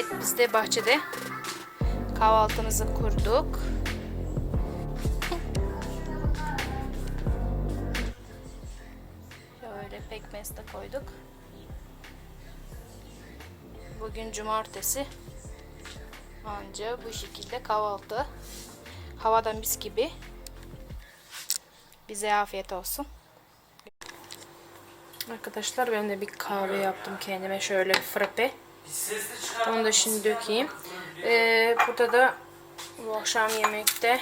Evet biz de bahçede kahvaltımızı kurduk. Şöyle pekmez de koyduk. Bugün cumartesi. Anca bu şekilde kahvaltı. Havadan mis gibi. Bize afiyet olsun. Arkadaşlar ben de bir kahve yaptım kendime şöyle frappe. Onu da şimdi dökeyim. Ee, burada da bu akşam yemekte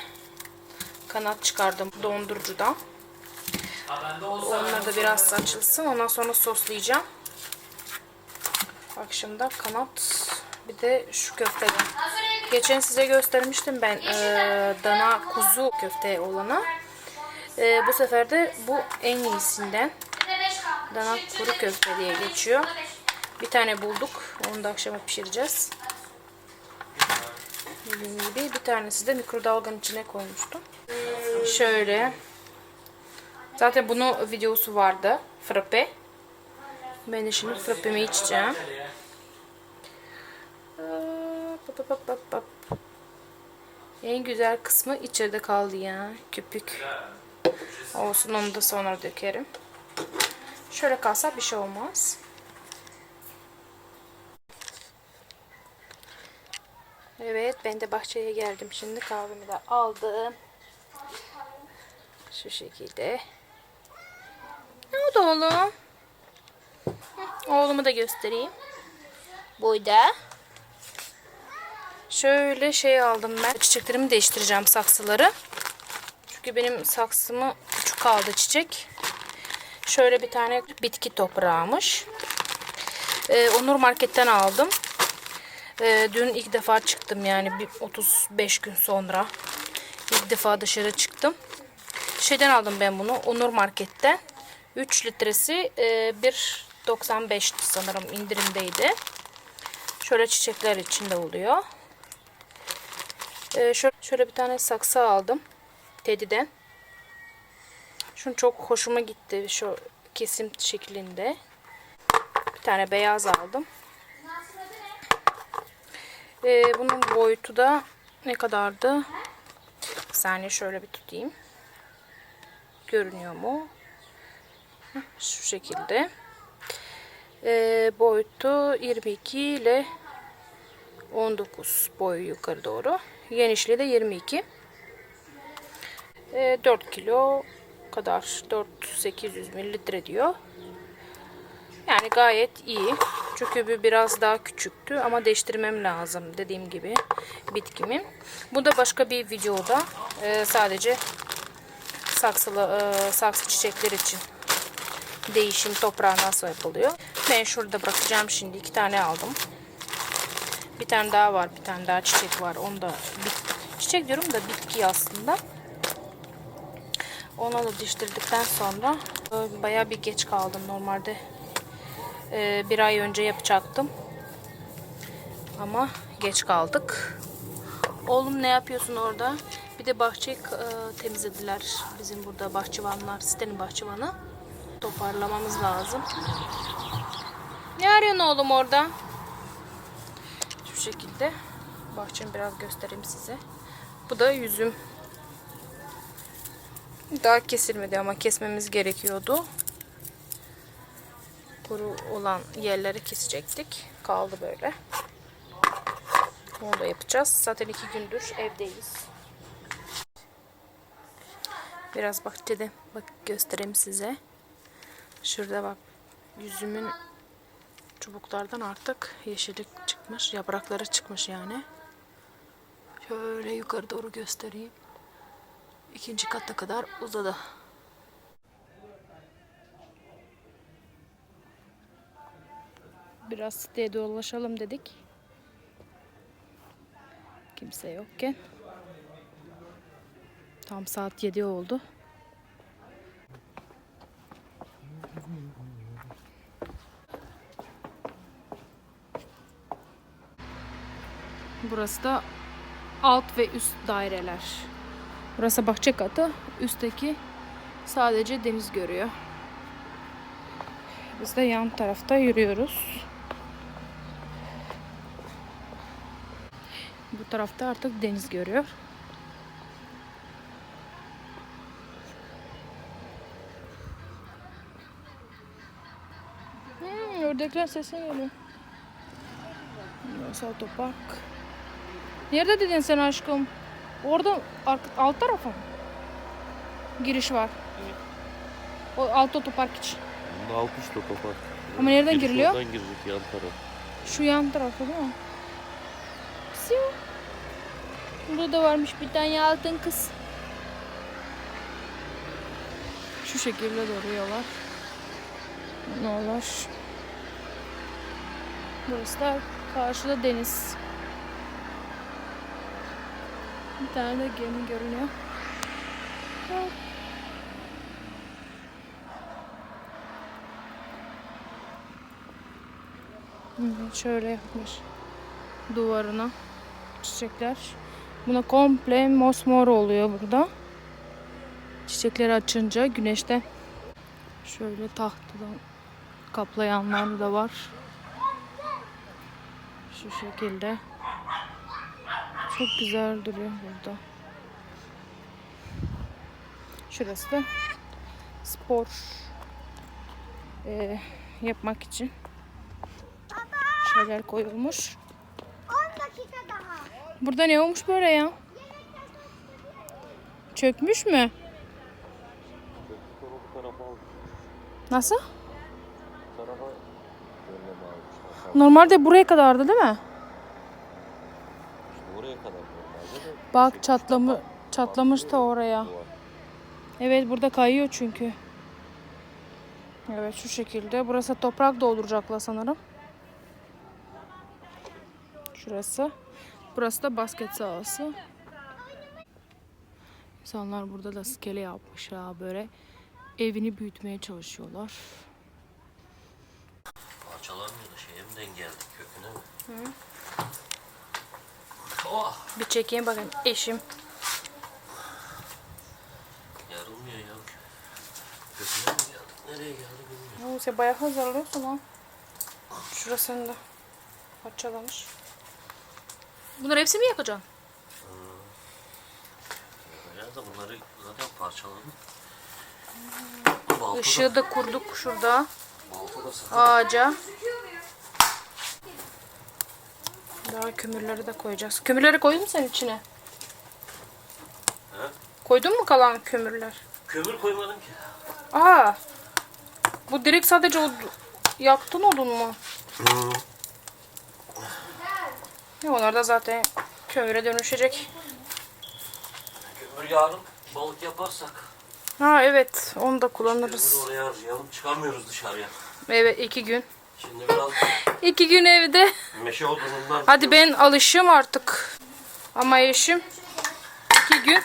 kanat çıkardım dondurucudan. Onlar da biraz açılsın. Ondan sonra soslayacağım. Akşamda kanat bir de şu köfteden. Geçen size göstermiştim ben e, dana kuzu köfte olanı. E, bu sefer de bu en iyisinden. Dana kuru köfte diye geçiyor. Bir tane bulduk. Onu da akşama pişireceğiz. Dediğim gibi bir tanesi de mikrodalganın içine koymuştum. Şöyle. Zaten bunun videosu vardı. Frappe. Ben de şimdi frappemi içeceğim. En güzel kısmı içeride kaldı ya. Köpük. Olsun onu da sonra dökerim. Şöyle kalsa bir şey olmaz. Evet ben de bahçeye geldim. Şimdi kahvemi de aldım. Şu şekilde. Ne oldu oğlum? Oğlumu da göstereyim. Burada. Şöyle şey aldım ben. Çiçeklerimi değiştireceğim saksıları. Çünkü benim saksımı küçük kaldı çiçek. Şöyle bir tane bitki toprağımış. Ee, Onur Market'ten aldım. Ee, dün ilk defa çıktım yani bir 35 gün sonra. İlk defa dışarı çıktım. Şeyden aldım ben bunu. Onur Market'ten. 3 litresi e, 1.95'ti sanırım indirimdeydi. Şöyle çiçekler içinde oluyor. Ee, şöyle, şöyle bir tane saksı aldım. Teddy'den. Şunu çok hoşuma gitti. Şu kesim şeklinde. Bir tane beyaz aldım. Ee, bunun boyutu da ne kadardı? Bir saniye şöyle bir tutayım. Görünüyor mu? Şu şekilde. Ee, boyutu 22 ile 19 boyu yukarı doğru. Genişliği de 22. Ee, 4 kilo kadar 4800 mililitre diyor. Yani gayet iyi. Çünkü bu biraz daha küçüktü ama değiştirmem lazım dediğim gibi bitkimi. Bu da başka bir videoda e, sadece saksılı e, saksı çiçekler için değişim toprağı nasıl yapılıyor. Ben şurada bırakacağım şimdi iki tane aldım. Bir tane daha var, bir tane daha çiçek var. Onu da bit- çiçek diyorum da bitki aslında. Onu da diştirdikten sonra e, bayağı bir geç kaldım normalde. E, bir ay önce yapacaktım. Ama geç kaldık. Oğlum ne yapıyorsun orada? Bir de bahçeyi e, temizlediler. Bizim burada bahçıvanlar, sitenin bahçıvanı. Toparlamamız lazım. Ne arıyorsun oğlum orada? Şu şekilde. Bahçemi biraz göstereyim size. Bu da yüzüm. Daha kesilmedi ama kesmemiz gerekiyordu. Kuru olan yerleri kesecektik. Kaldı böyle. Onu da yapacağız. Zaten iki gündür evdeyiz. Biraz bahçede bak göstereyim size. Şurada bak yüzümün çubuklardan artık yeşillik çıkmış. Yaprakları çıkmış yani. Şöyle yukarı doğru göstereyim. İkinci kata kadar uzadı. Biraz siteye dolaşalım dedik. Kimse yokken. Tam saat 7 oldu. Burası da alt ve üst daireler. Burası bahçe katı. Üstteki sadece deniz görüyor. Biz de yan tarafta yürüyoruz. Bu tarafta artık deniz görüyor. Hmm, ördekler sesi geliyor. Burası otopark. Nerede dedin sen aşkım? Orada alt tarafa? Giriş var. O alt otopark için. Bunda alt üst otopark. Ama nereden giriliyor? Oradan girecek yan taraf. Şu yan tarafı değil mi? Burada da varmış bir tane altın kız. Şu şekilde doğru yollar. Ne olur. Burası da karşıda deniz. Bir tane de gemi görünüyor. Şöyle yapmış duvarına çiçekler. Buna komple mosmor oluyor burada. Çiçekleri açınca güneşte şöyle tahtadan kaplayanlar da var. Şu şekilde. Çok güzel duruyor burada. Şurası da spor eee, yapmak için şeyler koyulmuş. 10 dakika. Burada ne olmuş böyle ya? Çökmüş mü? Nasıl? Normalde buraya kadardı değil mi? Bak çatlamı çatlamış da oraya. Evet burada kayıyor çünkü. Evet şu şekilde. Burası toprak dolduracaklar sanırım. Şurası. Burası da basket sahası. İnsanlar burada da skele yapmışlar böyle. Evini büyütmeye çalışıyorlar. Parçalanmıyor da şeye mi denk geldi köküne mi? Oh! Bir çekeyim bakın eşim. Yarılmıyor ya. Köküne mi geldik? Nereye geldi bilmiyorum. Sen bayağı hazırlıyorsun ha. Şurasını da parçalamış. Bunları hepsi mi yakacaksın? Ya da bunları zaten parçaladım. Balta Işığı da kurduk şurada. balta da sakın. Ağaca. Daha kömürleri de koyacağız. Kömürleri koydun mu sen içine? He? Koydun mu kalan kömürler? Kömür koymadım ki. Aa. Bu direkt sadece od yaktın odun mu? Ya onlar da zaten kömüre dönüşecek. Kömür yarın balık yaparsak Ha evet onu da kullanırız. kömürü oraya harcayalım. Çıkamıyoruz dışarıya. Evet iki gün. Şimdi biraz İki gün evde. meşe odunundan Hadi ben alışım artık. Ama eşim iki gün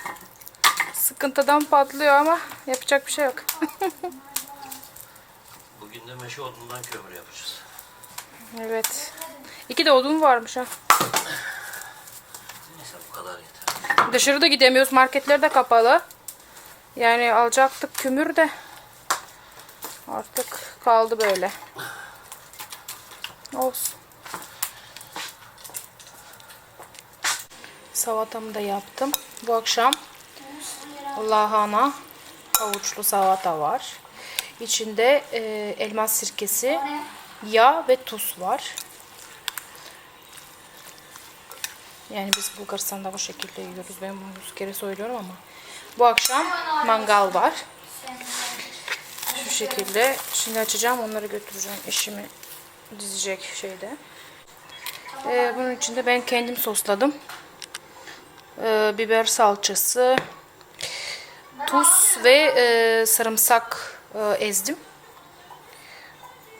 sıkıntıdan patlıyor ama yapacak bir şey yok. Bugün de meşe odundan kömür yapacağız. evet. İki de odun varmış ha. Neyse bu kadar yeter. Dışarıda gidemiyoruz. Marketler de kapalı. Yani alacaktık kömür de. Artık kaldı böyle. Olsun. Salatamı da yaptım. Bu akşam lahana havuçlu salata var. İçinde e, elmas sirkesi, yağ ve tuz var. Yani biz Bulgaristan'da bu şekilde yiyoruz. Ben bunu yüz kere söylüyorum ama. Bu akşam mangal var. Şu şekilde. Şimdi açacağım onları götüreceğim. Eşimi dizecek şeyde. Ee, bunun içinde ben kendim sosladım. Ee, biber salçası, tuz ve e, sarımsak e, ezdim.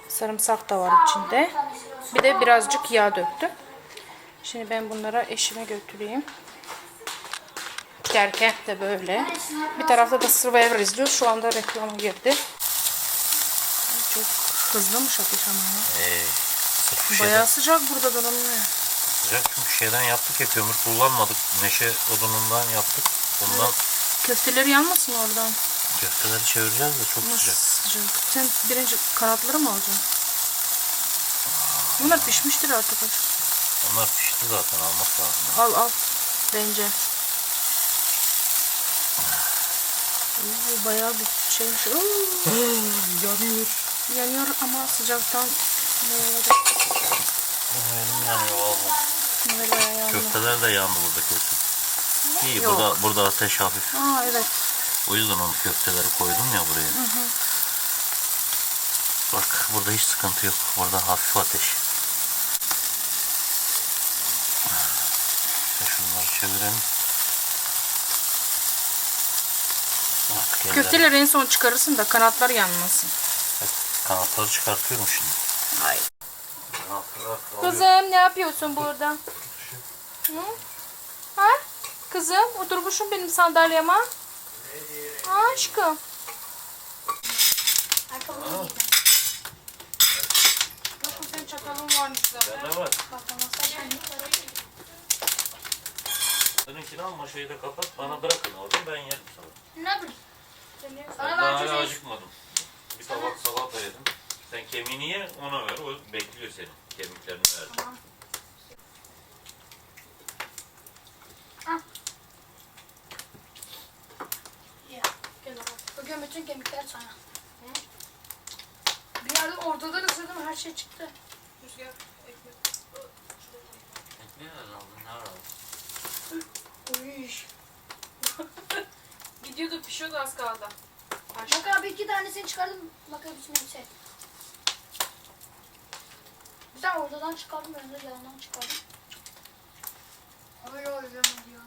Sarımsak da var içinde. Bir de birazcık yağ döktüm. Şimdi ben bunlara eşime götüreyim. Giderken de böyle. Bir tarafta da Survivor izliyor. Şu anda reklama girdi. Çok hızlımış ateş ama ya. Ee, sırf şeyden, Bayağı sıcak burada donanıyor. sıcak çünkü şeyden yaptık ya kömür kullanmadık. Meşe odunundan yaptık. Bundan Köfteleri yanmasın oradan. köfteleri çevireceğiz de çok sıcak. Sıcak. Sen birinci kanatları mı alacaksın? Bunlar pişmiştir artık. Onlar pişti zaten almak lazım. Al al. Bence. Oo, bayağı bir şeymiş. Oo, Yanıyor. yanıyor ama sıcaktan böyle Elim yanıyor yandı. Köfteler de yandı burada kesin. İyi Yok. burada burada ateş hafif. Aa evet. O yüzden onu köfteleri koydum ya buraya. Bak burada hiç sıkıntı yok. Burada hafif ateş. Çevirelim. Artık Köfteleri en son çıkarırsın da kanatlar yanmasın. Kanatları çıkartıyorum şimdi. Ay. Kanatları. Kızım ne yapıyorsun burada? Hı? Ha? Kızım oturmuşum benim sandalyeme. Aşkım. Ayakkabımı giydim. Bakın senin çatalın varmış zaten. Ne var? Bakamazsa Seninkini alma şeyi de kapat. Bana bırakın oradan ben yerim sana. Ne bileyim. Ben Bana daha hala çocuğum. acıkmadım. Bir tabak salata yedim. Sen kemiğini ye ona ver. O bekliyor seni. Kemiklerini ver. Tamam. Ya, gel bakalım. Bugün bütün kemikler sana. Bir yerde ortadan ısırdım her şey çıktı. Ne aldın? Ne aldın? Gidiyordu pişiyordu az kaldı. Bak abi iki tanesini çıkardım. Bak hepsini yüksek. Bir tane ortadan çıkardım. Ben de yandan çıkardım. Öyle öyle mi diyor.